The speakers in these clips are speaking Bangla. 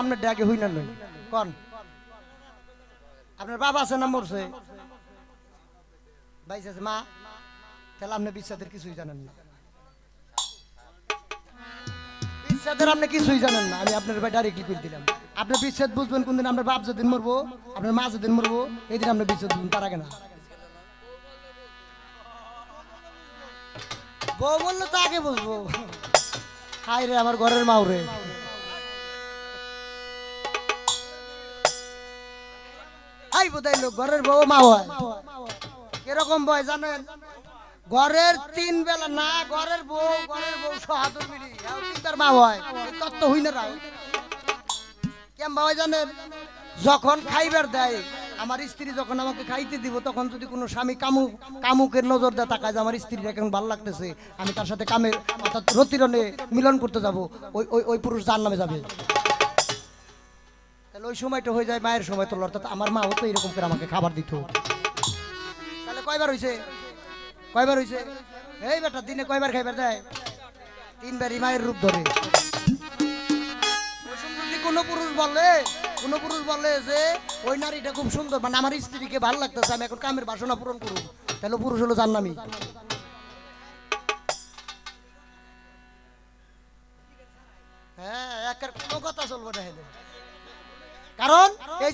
আপনার ডাকে হই না নই কন। আপনার বাবা আছে না মরছে? বাইস আছে, মা। তাহলে আপনি বিশ্বাসের কিছুই জানেন না। বিশ্বাস বুঝবেন কোনদিন আপনার বাপ যেদিন মরবো, আপনার মা যেদিন মরবো এই দিন আপনি বিশ্বাস বুঝবেন তার আগে না। বউ বললে তো আগে বুঝব। হাই রে, আমার ঘরের মাও ঘরের বউ মা বয় জানেন? ঘরের তিন বেলা না, ঘরের বউ ঘরের বউ সহাদুর মা হয়। তত্ত্ব হই না কেম জানেন? যখন খাইবার দেয়, আমার স্ত্রী যখন আমাকে খাইতে দিব, তখন যদি কোনো স্বামী কামু কামুকের নজর দেয়, তাকায় যে আমার স্ত্রীটা কেমন ভালো লাগতেছে, আমি তার সাথে কামের অর্থাৎ রতিরণে মিলন করতে যাব, ওই ওই ওই পুরুষ যার নামে যাবে। তাহলে ওই সময়টা হয়ে যায়, মায়ের সময় তো অর্থাৎ আমার মাও তো এরকম করে আমাকে খাবার দিত। তাহলে কয়বার হয়েছে কয়বার হয়েছে এই বেটা, দিনে কয়বার খাইবার দেয় তিনবারই মায়ের রূপ ধরে। যদি কোনো পুরুষ বলে, কোনো পুরুষ বলে যে, ওই নারীটা খুব সুন্দর। মানে আমার স্ত্রীকে ভালো লাগতেছে, আমি এখন কামের বাসনা পূরণ করুন। তাহলে পুরুষ হলো জান্নামি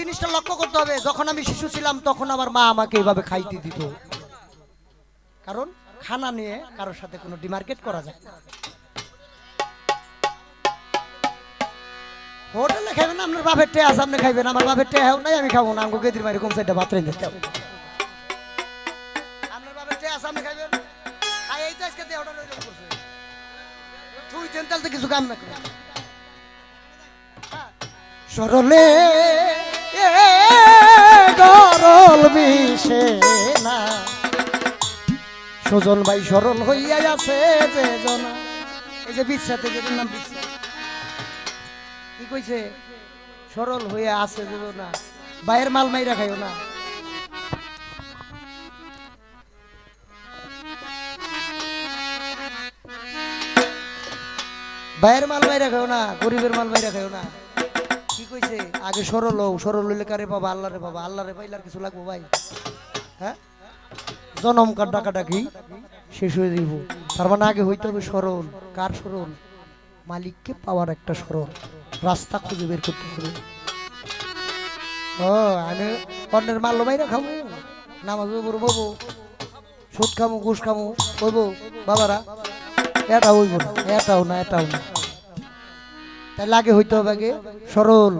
জিনিসটা লক্ষ্য করতে হবে, যখন আমি শিশু ছিলাম তখন আমার মা আমাকে এইভাবে খাইতে দিত। কারণ খানা নিয়ে কারোর সাথে কোনো ডিমার্কেট করা যায় না। হোটেলে খাইবেন না আপনার বাপের টেয়া সামনে খাইবেন, আমার বাপের টে টেয়া নাই, আমি খাব না আমাকে গেদির মারি কম সাইডটা বাতরে দিতে হবে। সরলে গরল মিশে না। সজল ভাই সরল হইয়া আছে যে জনা। এই যে নাম কি কইছে? সরল হইয়া আছে যে না মাল মাইরা খাইও না। বাইরের মাল মাইরা খাইও না, গরিবের মাল মাইরা খাইও না। কইছে? আগে সরল হও সরল হইলে কারে বাবা আল্লাহ রে বাবা আল্লাহ রে পাইলার কিছু লাগবো ভাই। হ্যাঁ? জনম কার ডাকাডাকি? শেষ হয়ে দিব তার মানে আগে হইতে হবে সরল। কার সরল? মালিককে পাওয়ার একটা সরল। রাস্তা খুঁজে বের করতে হবে। ও, আমি অন্যের মাল্য বাইরে খাব? নামাজ পড়ব সুদ খামু, ঘুষ খামু কইব বাবারা এটা হইব না, এটাও না এটাও না। তাইলে আগে হইতে হবে আগে সরল।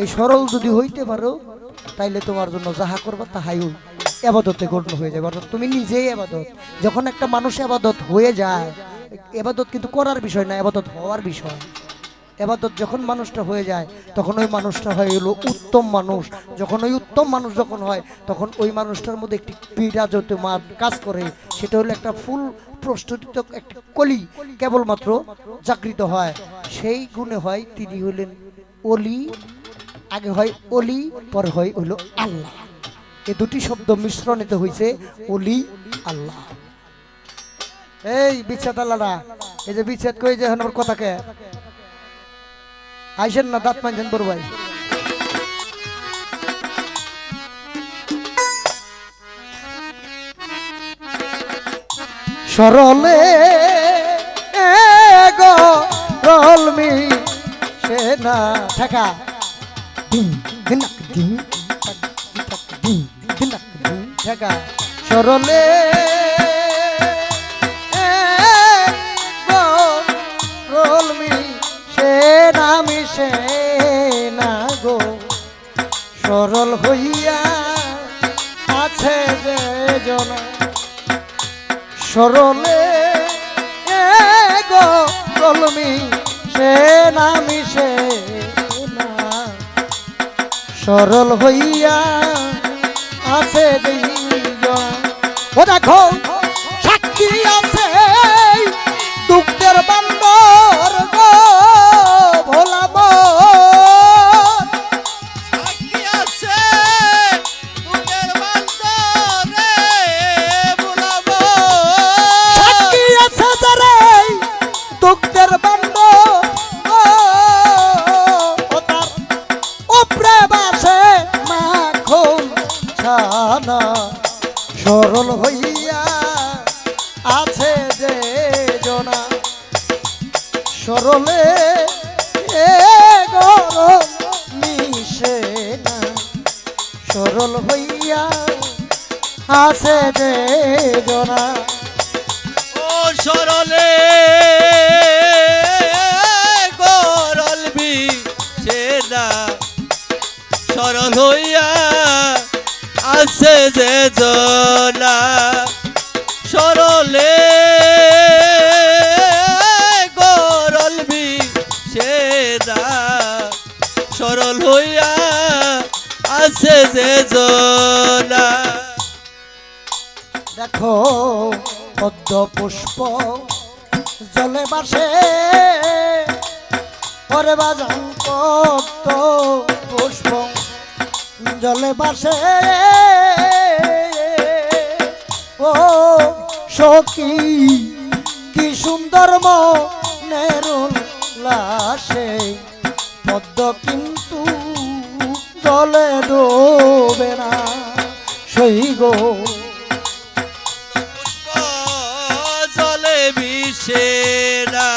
এই সরল যদি হইতে পারো, তাইলে তোমার জন্য যাহা করবা তাহাই হই এবাদতে গণ্য হয়ে যাবে। অর্থাৎ তুমি নিজেই এবাদত। যখন একটা মানুষ এবাদত হয়ে যায়, এবাদত কিন্তু করার বিষয় না, এবাদত হওয়ার বিষয়। এবাদত যখন মানুষটা হয়ে যায়, তখন ওই মানুষটা হয় হলো উত্তম মানুষ। যখন ওই উত্তম মানুষ যখন হয়, তখন ওই মানুষটার মধ্যে একটি পীড়া যত কাজ করে। সেটা হলো একটা ফুল প্রস্তুত একটি কলি কেবলমাত্র জাগৃত হয়। সেই গুণে হয় তিনি হলেন অলি, আগে হয় অলি, পরে হয় হইল আল্লাহ। এই দুটি শব্দ মিশ্রণিত হয়েছে অলি, আল্লাহ। এই বিচ্ছেদ আল্লাহরা এই যে বিচ্ছেদ কই যে কথাকে? আইসেন না, দাঁত মানছেন বড় ভাই। সরলে গো রলমি সে না। ঠেকা। ঠেকা। সরলে রলমি সে নামি সে না গো। সরল হইয়া আছে যে জনা সরলে গলমি সে নামি সে সরল হইয়া আছে দেখো সরলে গরম মিশে না। সরল হইয়া আছে যে ও সরলে গরল সেনা সরল হইয়া আছে যে জনা। আছে জনা দেখো পদ্ম পুষ্প জলে বাসে। পরে বাজান পুষ্প জলে বাসে। ও সখী, কি সুন্দর মনেরুল লাশে পদ্ম কিন্তু জলে ডোবে না সই গো। পুষ্প জলে না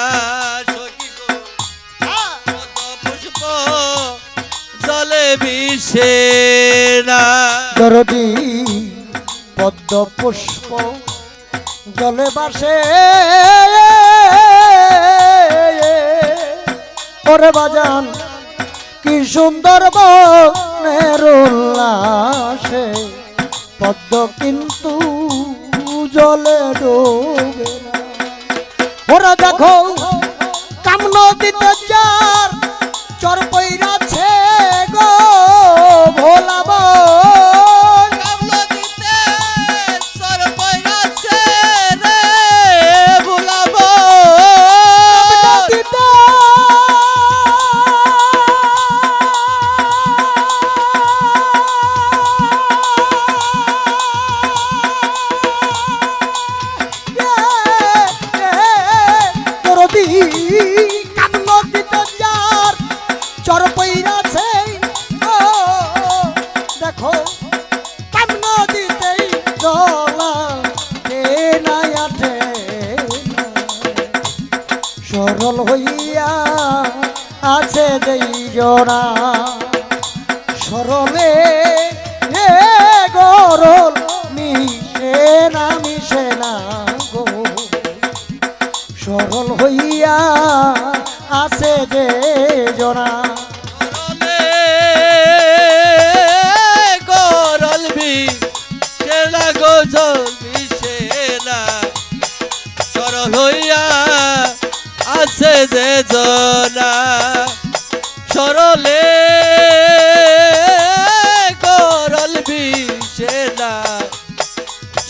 সখী গো। পদ্ম পুষ্প জলে না। দরদি পদ্ম পুষ্প জলে বাসে। ওরে বাজান কি সুন্দর বনের উল্লাসে পদ্ম কিন্তু জলে ডোবে ওরা দেখো কাম দিতে যার দরদি আছে যে সরল হইয়া আছে যে জনা সরলে গরল বি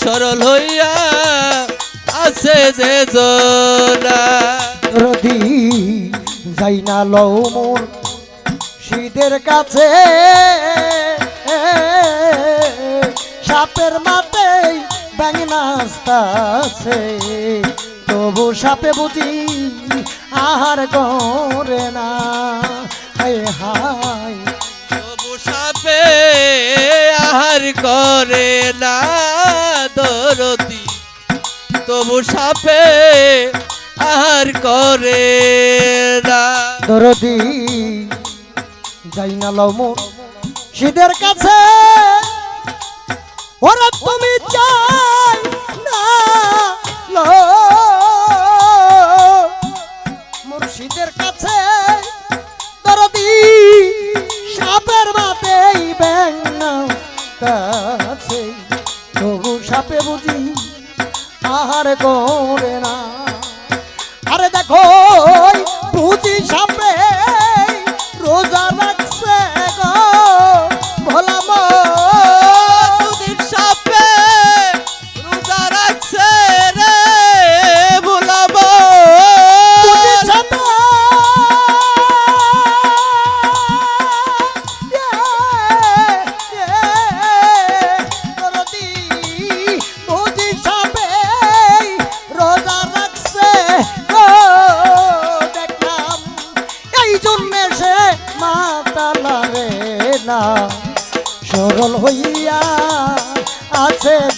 সরল হইয়া আছে যে জনা রদি যাই না লও মোর শীতের কাছে। সাপের মাতে ব্যাঙ নাস্তাছে তবু সাপে বুঝি আহার করে না। হায় হায়। তবু সাপে আহার করে না, দরদি। তবু সাপে আহার করে না। দরদি, যাই না মোর শীতের কাছে, ওরা তুমি চাই না মুর্শিদের কাছে, দরদি, সাপের মাতেই ব্যাং কাছে। তবু সাপে বুঝি আহার করে না। আরে দেখো বুঝি সাপে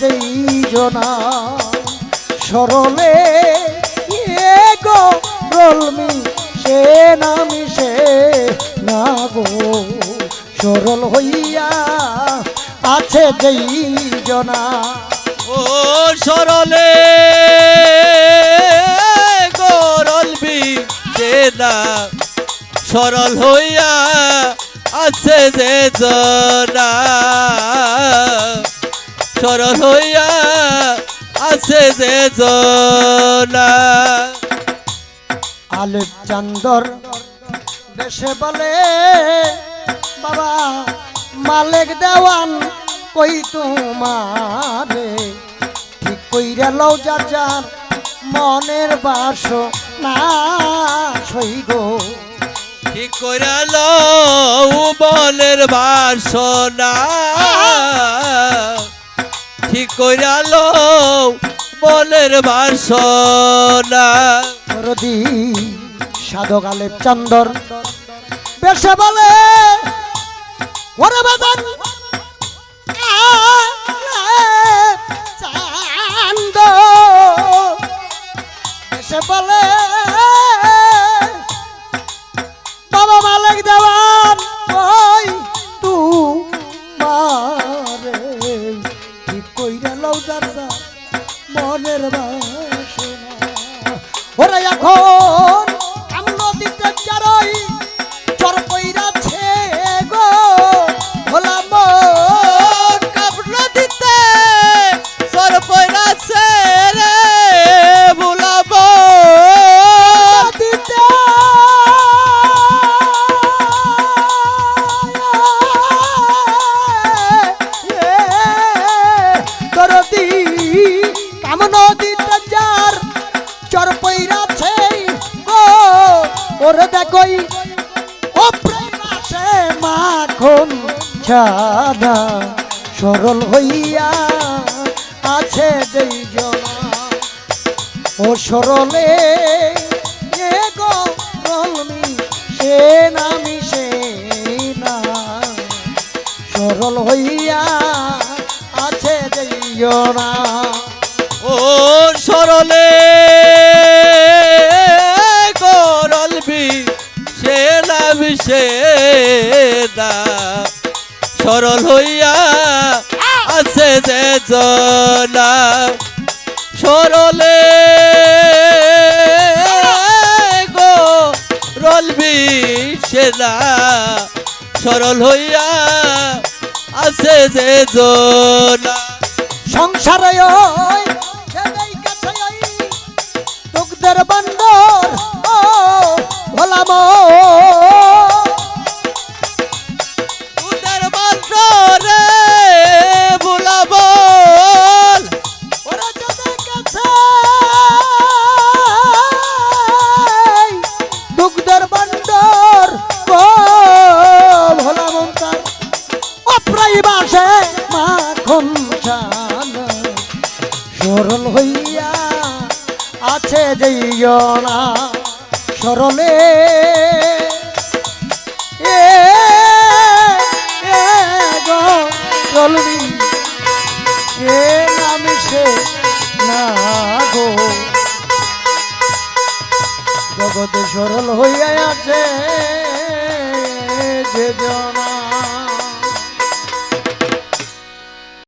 যেই জনা সরলে গো রলমি, সে নামি, সে না গো। সরল হইয়া আছে যেই জনা ও সরলে গরলবি সেদা সরল হইয়া আছে যে জনা সরল হইয়া আছে যে জনা। আলেপ চান্দর দেশে বলে বাবা মালেক দেওয়ান কই তোমারে? ঠিক কইরা লও যার মনের বাস না সই গো। ঠিক করে বলের বাসনা ঠিক করে বলের বাসনা। রদি সাধক আলেপ চান্দর। বেশে বলে বেশে বলে ছাদা সরল হইয়া আছে যেই জনা। ও সরলে এ গো রলমি সে নামি সে না। সরল হইয়া আছে যেইনা ও সরলে করলবি সে নামি সে দা সরল হইয়া আছে যে জনা। সরলে গো রলবি সে দা সরল হইয়া আছে যে জনা। সংসারে ওই বন্দর। হইয়া আছে যেইজনা সরলে এ সে নামে সে না গো। জগতে সরল হইয়া আছে, যে জন